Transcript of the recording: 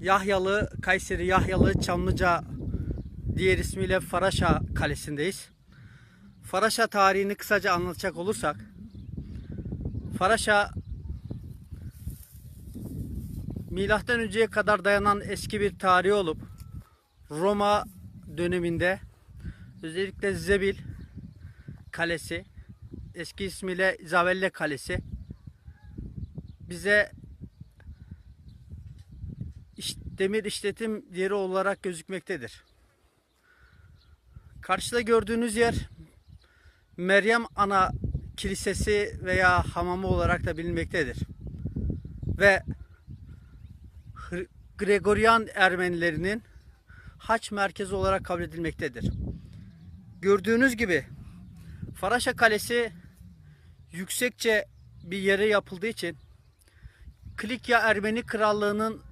Yahyalı, Kayseri Yahyalı Çamlıca diğer ismiyle Faraşa Kalesi'ndeyiz. Faraşa tarihini kısaca anlatacak olursak Faraşa milattan önceye kadar dayanan eski bir tarihi olup Roma döneminde özellikle Zebil Kalesi eski ismiyle Zavelle Kalesi bize demir işletim yeri olarak gözükmektedir. Karşıda gördüğünüz yer Meryem Ana Kilisesi veya hamamı olarak da bilinmektedir. Ve Gregorian Ermenilerinin haç merkezi olarak kabul edilmektedir. Gördüğünüz gibi Faraşa Kalesi yüksekçe bir yere yapıldığı için Klikya Ermeni Krallığı'nın